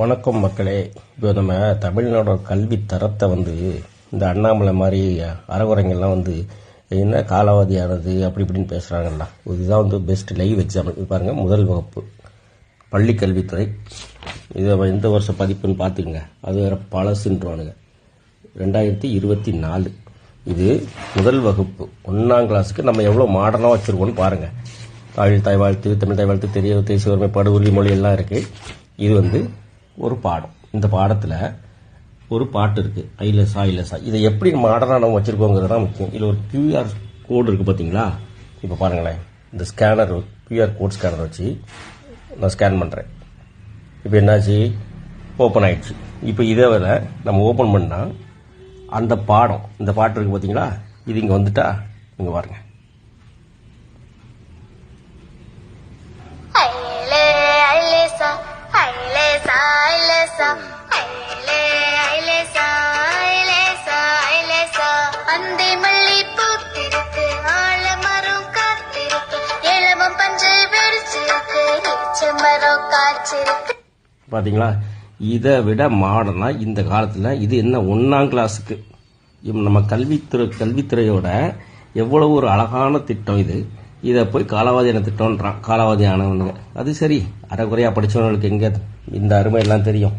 வணக்கம் மக்களே. இப்போ நம்ம தமிழ்நாடோட கல்வி தரத்தை வந்து இந்த அண்ணாமலை மாதிரி அறகுறைங்கள்லாம் வந்து என்ன காலாவதியானது அப்படி இப்படின்னு பேசுகிறாங்கல்ல இதுதான் வந்து பெஸ்ட் லைவ் எக்ஸாம்பிள் இது பாருங்கள் முதல் வகுப்பு. பள்ளி கல்வித்துறை. இதை எந்த வருஷ பதிப்புன்னு பார்த்துக்குங்க. அது வேறு பழசுன்றவானுங்க. ரெண்டாயிரத்தி இருபத்தி நாலு. இது முதல் வகுப்பு. ஒன்றாம் கிளாஸுக்கு நம்ம எவ்வளோ மாடர்னாக வச்சுருக்கோம்னு பாருங்கள் தாழ் தாய் வாழ்த்து தமிழ் தாய் வாழ்த்து தெரிய தேசிய உரிமை பாடு எல்லாம் இருக்குது இது வந்து ஒரு பாடம். இந்த பாடத்தில் ஒரு பாட்டு இருக்குது ஐலஸா ஐலஸா. இதை எப்படி மாடர்னாக நம்ம வச்சுருக்கோங்கிறது தான் முக்கியம். இதில் ஒரு கியூஆர் கோடு இருக்குது பார்த்தீங்களா இப்போ பாருங்களேன். இந்த ஸ்கேனர் கியூஆர் கோட் ஸ்கேனர் வச்சு நான் ஸ்கேன் பண்ணுறேன் இப்போ என்னாச்சு? ஓப்பன் ஆயிடுச்சு. இப்போ இதை வர நம்ம ஓப்பன் பண்ணால் அந்த பாடம் இந்த பாட்டு இருக்குது பார்த்தீங்களா இது இங்கே வந்துட்டா இங்கே பாருங்கள் அந்தி மல்லி பூத்திருக்கு காத்திருக்கு வெடிச்சிருக்கு ஈச்ச மரம் காய்ச்சிருக்கு. பார்த்தீங்களா இதை விட மாடனா இந்த காலத்தில் இது என்ன ஒன்றாம் கிளாஸுக்கு நம்ம கல்வித்துறை கல்வித்துறையோட எவ்வளவு ஒரு அழகான திட்டம் இது. இதை போய் காலாவதியான திட்டம்ன்றான். காலாவதி ஆனவனுங்க அது சரி அரைக்குறையாக படித்தவங்களுக்கு எங்கே இந்த அருமை எல்லாம் தெரியும்.